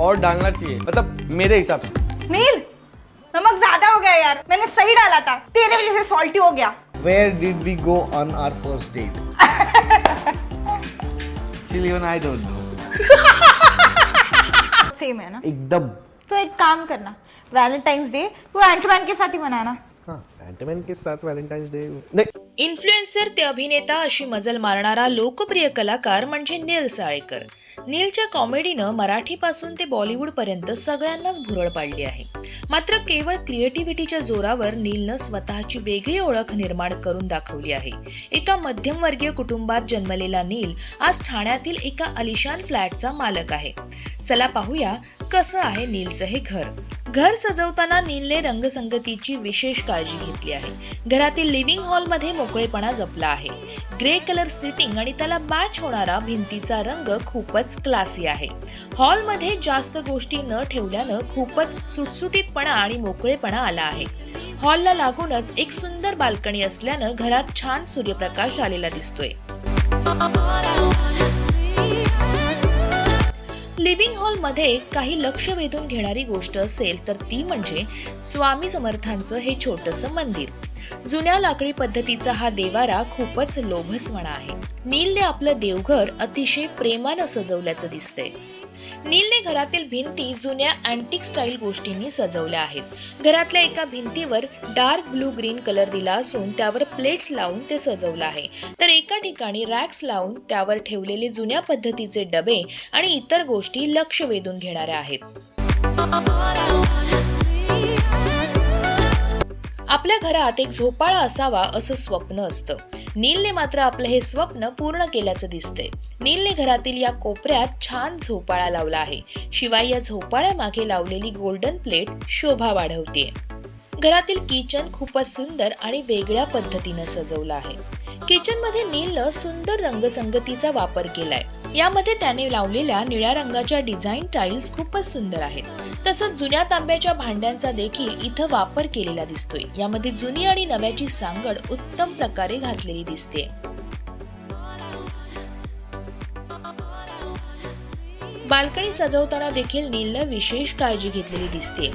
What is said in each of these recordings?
और डालना चाहिए। मतलब मेरे हिसाब से। नील नमक ज़्यादा हो गया यार। मैंने सही डाला था। तेरे वजह से सॉल्टी हो गया। Where did we go on our first date chilli one I don't know same है ना? एकदम तो एक काम करना। वैलेंटाइंस डे तू एंटमैन के साथ ही मनाना के साथ डे इन्फ्लुएन्सर ते अभिनेता अशी मजल मारणारा लोकप्रिय कलाकार म्हणजे नील साळेकर. नीलच्या कॉमेडीनं मराठीपासून ते बॉलिवूड पर्यंत सगळ्यांनाच भुरळ पाडली आहे. मात्र केवळ क्रिएटिव्हिटीच्या जोरावर नीलनं स्वतःची वेगळी ओळख निर्माण करून दाखवली आहे. एका मध्यमवर्गीय कुटुंबात जन्मलेला नील आज ठाण्यातील एका अलिशान फ्लॅटचा मालक आहे. चला पाहूया कसं आहे नीलचं हे घर. घर सजवताना नीलने रंगसंगतीची विशेष काळजी घेतली आहे. घरातील लिव्हिंग हॉलमध्ये मोकळेपणा जपला आहे. ग्रे कलर सिटिंग आणि त्याला मॅच होणारा भिंतीचा रंग खूपच क्लासी आहे. हॉलमध्ये जास्त गोष्टी न ठेवल्यानं खूपच सुटसुटीतपणा आणि मोकळेपणा आला आहे. हॉलला लागूनच एक सुंदर बाल्कनी असल्यानं घरात छान सूर्यप्रकाश आलेला दिसतोय. लिव्हिंग हॉलमध्ये काही लक्ष वेधून घेणारी गोष्ट असेल तर ती म्हणजे स्वामी समर्थांचं हे छोटंसं मंदिर. जुन्या लाकडी पद्धतीचा हा देवारा खूपच लोभस्वणा आहे. नीलने आपलं देवघर अतिशय प्रेमानं सजवल्याचं दिसतंय. नीलने घरातील भिंती जुन्या अँटिक स्टाईल गोष्टींनी सजवल्या आहेत. घरातल्या एका भिंतीवर डार्क ब्लू ग्रीन कलर दिला असून त्यावर प्लेट्स लावून ते सजवलं आहे. तर एका ठिकाणी रॅक्स लावून त्यावर ठेवलेले जुन्या पद्धतीचे डबे आणि इतर गोष्टी लक्ष वेधून घेणाऱ्या आहेत. आपल्या घरात एक झोपाळा असावा असं स्वप्न असतं. नीलने मात्र आपलं हे स्वप्न पूर्ण केल्याचं दिसतंय. नीलने घरातील या कोपऱ्यात छान झोपाळा लावला आहे. शिवाय या झोपाळ्यामागे लावलेली गोल्डन प्लेट शोभा वाढवते घरातील किचन खूपच सुंदर आणि वेगळ्या पद्धतीनं सजवलं आहे. किचनमध्ये नीलनं सुंदर रंगसंगतीचा वापर केलाय. यामध्ये त्याने लावलेल्या निळ्या रंगाच्या डिझाईन टाईल्स खूपच सुंदर आहेत. तसंच जुन्या तांब्याच्या भांड्यांचा देखील इथं वापर केलेला दिसतोय. यामध्ये जुनी आणि नव्याची सांगड उत्तम प्रकारे घातलेली दिसते बाल्कनी सजवताना देखील नीलनं विशेष काळजी घेतलेली दिसते.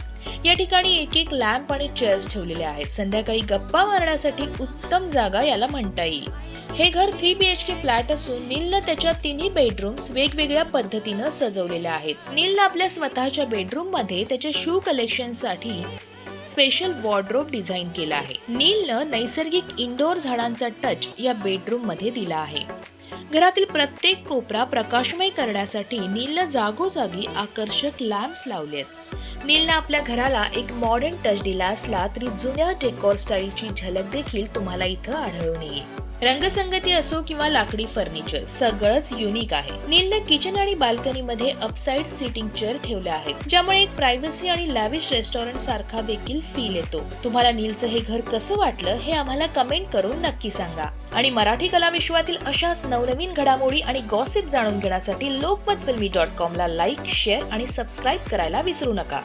या ठिकाणी एक एक लॅम्प आणि चेअर्स ठेवलेले आहेत. संध्याकाळी गप्पा मारण्यासाठी उत्तम जागा याला म्हणता येईल. हे घर three B H K flat असून नीलनं त्याच्या तिन्ही बेडरूम्स वेगवेगळ्या पद्धतीनं सजवलेल्या आहेत. नीलनं आपल्या स्वतःच्या बेडरूममध्ये त्याच्या शू कलेक्शनसाठी स्पेशल वॉर्ड्रोब डिझाईन केला आहे. नीलनं नैसर्गिक इंडोर झाडांचा टच या बेडरूममध्ये दिला आहे. घरातील प्रत्येक कोपरा प्रकाशमय करण्यासाठी नीलनं जागोजागी आकर्षक लॅम्प्स लावलेत नीलनं आपल्या घराला एक मॉडर्न टच दिला असला तरी जुन्या डेकॉर स्टाईलची झलक देखील तुम्हाला इथं आढळून येईल. रंगसंगती असो किंवा लाकडी फर्निचर सगळंच युनिक आहे. नीलनं किचन आणि बाल्कनी मध्ये अपसाइड सिटिंग चेअर ठेवल्या आहेत ज्यामुळे एक प्रायव्हसी आणि लॅविश रेस्टॉरंट सारखा देखील फील येतो. तुम्हाला नीलचं हे घर कसं वाटलं हे आम्हाला कमेंट करून नक्की सांगा. आणि मराठी कला विश्वातील अशाच नवनवीन घडामोडी आणि गॉसिप जाणून घेण्यासाठी लोकमत फिल्मी डॉट कॉमला लाईक शेअर आणि सबस्क्राईब करायला विसरू नका.